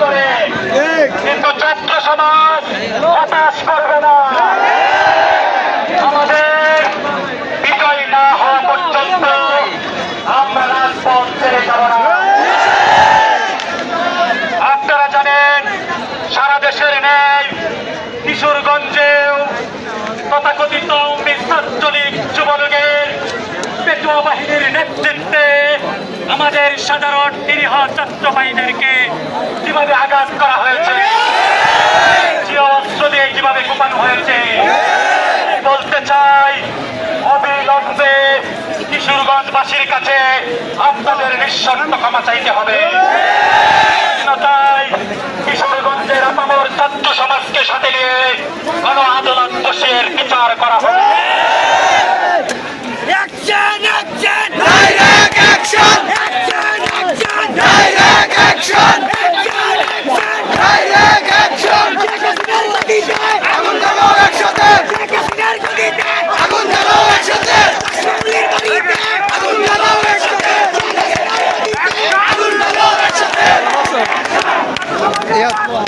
করে কিন্তু ছাত্র সমাজ হতাশ করবে না। আমাদের বিজয় না হওয়া পর্যন্ত আমরা রাজপথ ছেড়ে যাব না। আপনারা জানেন, সারা দেশের কিশোরগঞ্জেও তথাকথিত যুবলীগের পেটুয়া বাহিনীর নেতৃত্বে আমাদের সাধারণ নিরীহ ছাত্র কীভাবে আঘাত করা হয়েছে, যে অস্ত্র দিয়ে কীভাবে কোপানো হয়েছে, বলতে চাই অবিলম্বে কিশোরগঞ্জবাসীর কাছে আপনাদের নিঃশর্ত ক্ষমা চাইতে হবে। তাই কিশোরগঞ্জের আপামর ছাত্র সমাজকে সাথে নিয়ে গণ আন্দোলন বসের বিচার করা হোক। porra.